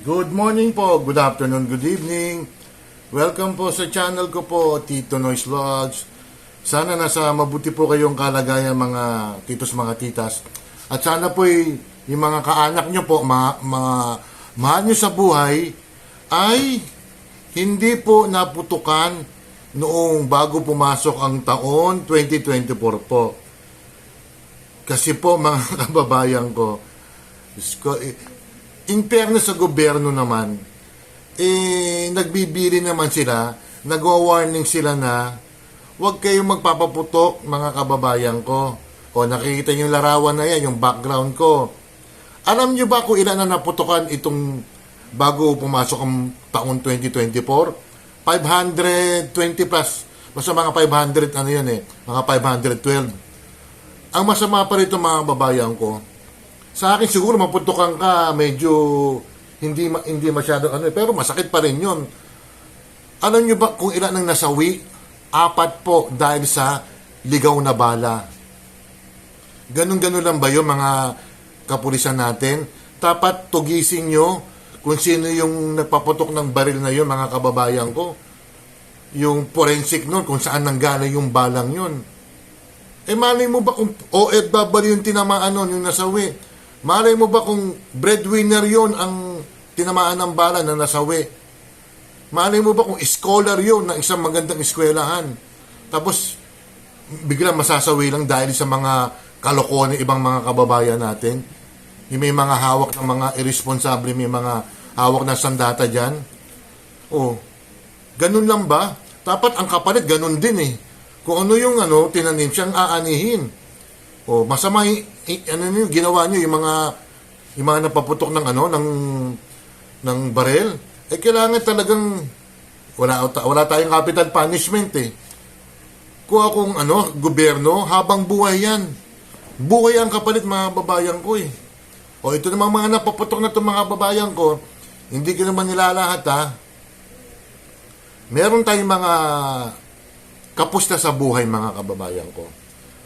Good morning po, good afternoon, good evening. Welcome po sa channel ko po, Tito Noise Vlogs. Sana nasa mabuti po kayong kalagayan mga titos, mga titas. At sana po yung mga kaanak nyo po, mga, mga mahal nyo sa buhay, ay hindi po naputukan noong bago pumasok ang taon 2024 po. Kasi po mga kababayan ko, in fairness sa gobyerno naman, eh, nagbibili naman sila, nagwa-warning sila na huwag kayong magpapaputok mga kababayan ko. O nakikita yung larawan na yan, yung background ko. Alam nyo ba kung ilan na naputokan itong bago pumasok ang taon 2024? 520 plus. Basta mga 500 ano yun eh, mga 512. Ang masama pa rito mga babayan ko, sa akin siguro maputukan ka, medyo hindi hindi masyado ano, eh, pero masakit pa rin 'yon. Alam niyo ba kung ilan ang nasawi? Apat po dahil sa ligaw na bala. Ganun-ganun lang ba 'yung mga kapulisan natin? Tapat tugisin nyo kung sino yung nagpaputok ng baril na 'yon, mga kababayan ko. Yung forensic nun, kung saan nanggaling yung balang 'yon. Eh malay mo ba kung OFW yung tinamaan nun, yung nasawi? Malay mo ba kung breadwinner yon ang tinamaan ng bala na nasawi? Malay mo ba kung scholar yon ng isang magandang eskwelahan? Tapos, biglang masasawi lang dahil sa mga kalokohan ng ibang mga kababayan natin? Yung may mga hawak ng mga irresponsible, may mga hawak ng sandata dyan? Oh, ganun lang ba? Dapat ang kapalit, ganun din eh. Kung ano yung ano, tinanim siyang aanihin. O masama y- ano niyo ginawa niyo yung mga yung mga napaputok ng ano ng ng barel. Eh kailangan talagang wala wala tayong capital punishment eh. Kung akong ano, gobyerno, habang buhay yan. Buhay ang kapalit mga babayan ko eh. O ito namang mga napaputok na itong mga babayan ko, hindi ko naman nilalahat ha. Meron tayong mga kapusta sa buhay mga kababayan ko.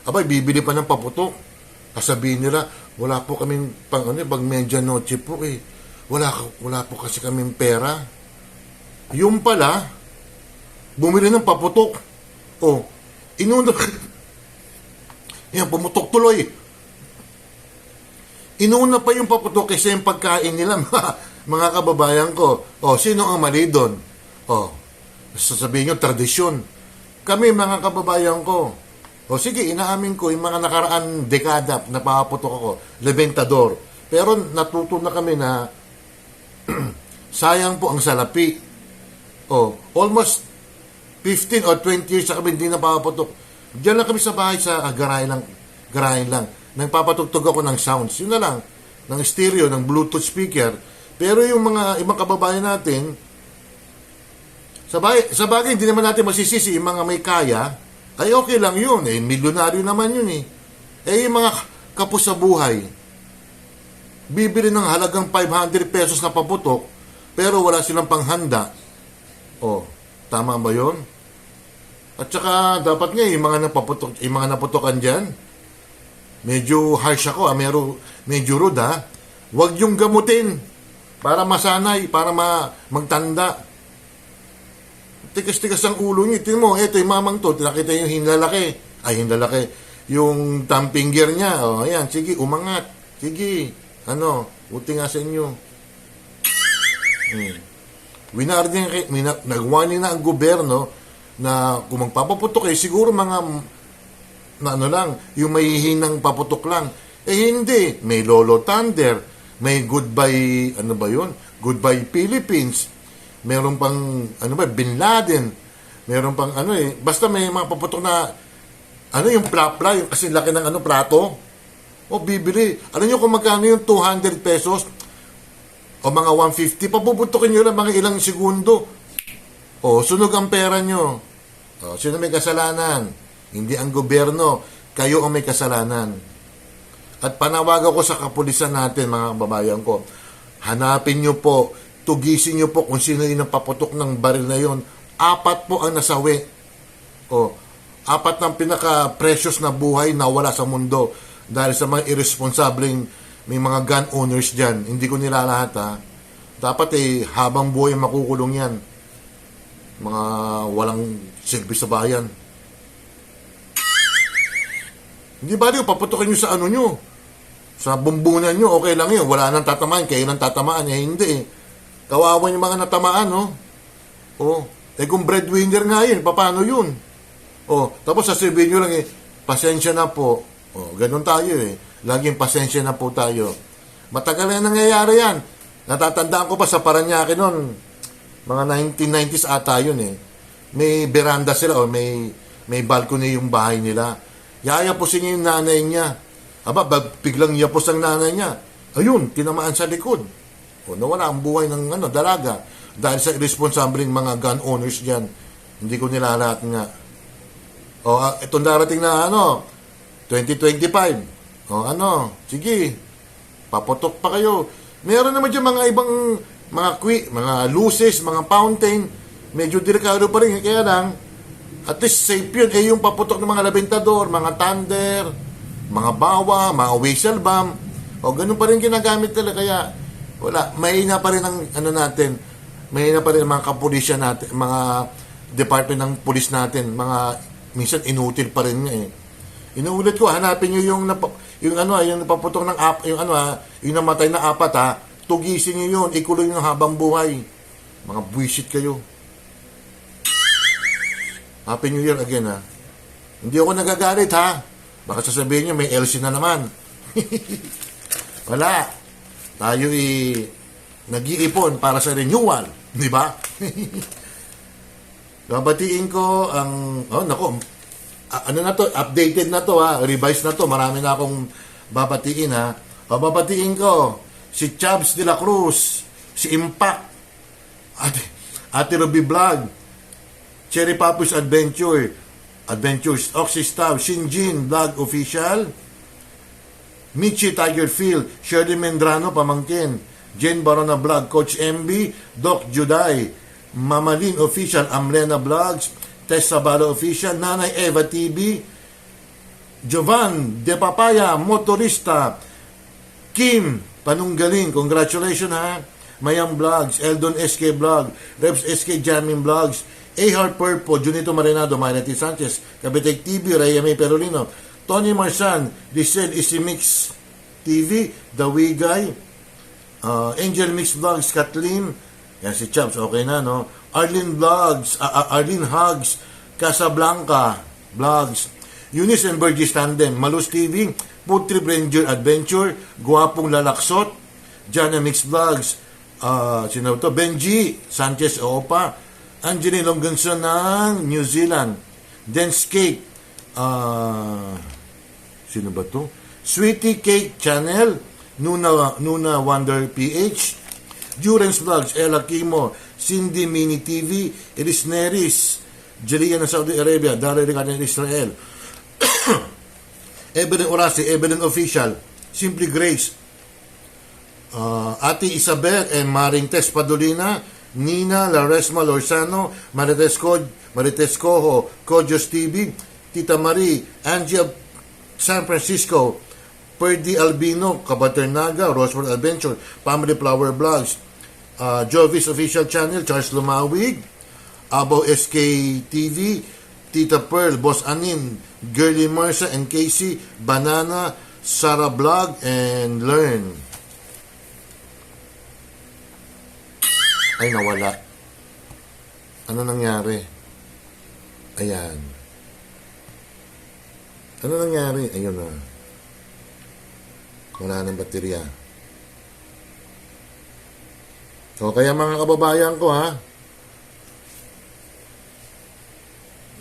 Abay, bibili pa ng paputok. Kasabihin nila, wala po kaming pang ano, pag medianoche po eh. Wala, wala po kasi kaming pera. Yung pala, bumili ng paputok. Oh, inuna. Yan, pumutok tuloy. Inuna pa yung paputok kasi yung pagkain nila, mga, mga kababayan ko. Oh, sino ang mali doon? Oh, sasabihin nyo, tradisyon. Kami, mga kababayan ko, o sige, inaamin ko, yung mga nakaraan dekada na papaputok ako, lebentador. Pero natuto na kami na sayang po ang salapi. O, almost 15 or 20 years na kami hindi na papaputok. Diyan lang kami sa bahay sa ah, garahe lang, garahe lang. Nagpapatugtog ako ng sounds. Yun na lang. Ng stereo, ng Bluetooth speaker. Pero yung mga ibang kababayan natin, sa bagay, sa bagay hindi naman natin masisisi yung mga may kaya, ay okay lang yun. Eh, milyonaryo naman yun eh. Eh, yung mga kapos sa buhay, bibili ng halagang 500 pesos na paputok, pero wala silang panghanda. Oh, tama ba yun? At saka, dapat nga, yung mga napaputok, yung mga naputokan dyan, medyo harsh ako, ah, medyo, medyo rude, ah. Huwag yung gamutin para masanay, para ma, magtanda tigas-tigas ang ulo niya. Tingnan mo, eto yung mamang to, nakita yung hinlalaki. Ay, hinlalaki. Yung thumbing gear niya. O, oh, ayan, sige, umangat. Sige, ano, buti nga sa inyo. Hmm. Winarning, wina, nag-warning na ang gobyerno na kung magpapaputok eh, siguro mga na ano lang, yung may hinang paputok lang. Eh hindi, may Lolo Thunder, may Goodbye, ano ba yun? Goodbye Philippines, meron pang ano ba Bin Laden. Meron pang ano eh basta may mga paputok na ano yung plapla yung kasi laki ng ano plato. O bibili. Alam niyo kung magkano yung 200 pesos? O mga 150 papuputokin niyo lang mga ilang segundo. O sunog ang pera niyo. O, sino may kasalanan? Hindi ang gobyerno. Kayo ang may kasalanan. At panawagan ko sa kapulisan natin mga kababayan ko. Hanapin niyo po tugisin niyo po kung sino yung paputok ng baril na yon. Apat po ang nasawi. O, apat ng pinaka-precious na buhay na wala sa mundo dahil sa mga irresponsableng may mga gun owners dyan. Hindi ko nila lahat ha. Dapat eh, habang buhay makukulong yan. Mga walang silbi sa bayan. Hindi ba paputokin nyo sa ano nyo? Sa bumbunan nyo, okay lang yun. Wala nang tatamaan, kayo nang tatamaan. Eh, hindi eh. Kawawa yung mga natamaan, no? Oh, eh kung breadwinner nga yun, paano yun? Oh, tapos sasabihin nyo lang eh, pasensya na po. Oh, ganun tayo eh. Laging pasensya na po tayo. Matagal na nangyayari yan. Natatandaan ko pa sa Paranaque noon, mga 1990s ata yun eh. May veranda sila o may may balcony yung bahay nila. Yayapusin niya yung nanay niya. Aba, biglang yapos ang nanay niya. Ayun, tinamaan sa likod. O, nawala ang buhay ng ano, dalaga. Dahil sa irresponsibleng mga gun owners diyan. Hindi ko nilalahat nga. O, ah, itong darating na ano, 2025. O, ano, sige, paputok pa kayo. Meron naman dyan mga ibang mga qui, mga luces, mga fountain. Medyo delikado pa rin. Kaya lang, at least safe yun. Eh, yung paputok ng mga labentador, mga thunder, mga bawa, mga whistle bomb. O, ganun pa rin ginagamit nila. Kaya, wala. Mahina pa rin ang, ano natin, mahina pa rin mga kapulisya natin, mga department ng pulis natin, mga, minsan inutil pa rin eh. Inuulit ko, hanapin nyo yung, yung ano, yung napaputok ng ap, yung ano ha, yung namatay na apat ha, tugisin nyo yun, ikuloy nyo habang buhay. Mga buwisit kayo. Happy New Year again ha. Hindi ako nagagalit ha. Baka sasabihin nyo may LC na naman. Wala. Tayo i nag-iipon para sa renewal. Di ba? Babatiin ko ang, oh nako, ano na to, updated na to ha, revised na to, marami na akong babatiin ha. Babatiin ko, si Chubbs de la Cruz, si Impact, Ate, Ate Ruby Vlog, Cherry Papus Adventure, Adventures, Oxystab, Shinjin Vlog Official, Michi Tiger Field, Shirley Mendrano Pamangkin, Jen Barona Vlog, Coach MB, Doc Juday, Mamalin Official, Amlena Vlogs, Tess Sabalo Official, Nanay Eva TV, Jovan De Papaya, Motorista, Kim Panunggaling, congratulations ha. Mayang Vlogs, Eldon SK Vlog, Reps SK Jamming Vlogs, A Heart Purpo, Junito Marinado, Maynati Sanchez, Kabitek TV, Raya May Perolino, Tony Marsan, Diesel Isimix TV, The Wigay, uh, Angel Mix Vlogs, Kathleen, yan si Chaps, okay na, no? Arlene Vlogs, uh, Arlene Hugs, Casablanca Vlogs, Eunice and Burgess Tandem, Malus TV, Putri Ranger Adventure, Guwapong Lalaksot, Jana Mix Vlogs, uh, sino to? Benji Sanchez Opa, Angeline Longganson ng New Zealand, Denscape, uh, sino ba to? Sweetie Cake Channel, Nuna, Nuna Wonder PH, Durance Vlogs, Ella Kimo, Cindy Mini TV, Elis Neris, Jelia ng Saudi Arabia, Daryl Ricardo ng Israel, Evelyn Orasi, Evelyn Official, Simply Grace, uh, Ate Isabel and Maring Tess Padolina, Nina Laresma Lorsano, Marites, Co, Marites Coho, Kojos TV, Tita Marie, Angie San Francisco, Perdi Albino, Kabaternaga, Roswell Adventure, Family Flower Blogs, uh, Jovis Official Channel, Charles Lumawig, Abo SK TV, Tita Pearl, Boss Anin, Girly Marsa and Casey, Banana, Sarah Blog, and Learn. Ay, nawala. Ano nangyari? Ayan. Ano nangyari? Ayun na. Wala ng baterya. So, kaya mga kababayan ko ha,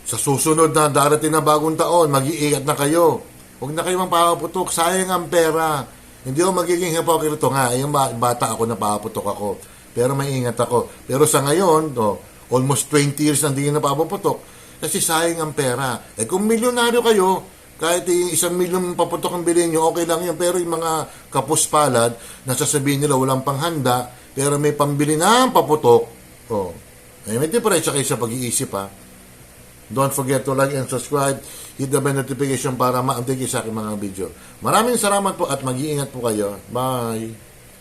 sa susunod na darating na bagong taon, mag-iingat na kayo. Huwag na kayo mapapaputok, sayang ang pera. Hindi ako magiging hipokrito nga, yung ba- bata ako napapaputok ako. Pero may ingat ako. Pero sa ngayon, to, almost 20 years na hindi napapaputok, kasi sayang ang pera. Eh kung milyonaryo kayo, kahit yung isang milyon paputok ang bilhin nyo, okay lang yun. Pero yung mga kapuspalad, nasasabihin nila walang panghanda, pero may pambili na paputok, oh, eh, may diferensya kayo sa pag-iisip ha. Don't forget to like and subscribe. Hit the bell notification para ma-update kayo sa aking mga video. Maraming salamat po at mag-iingat po kayo. Bye!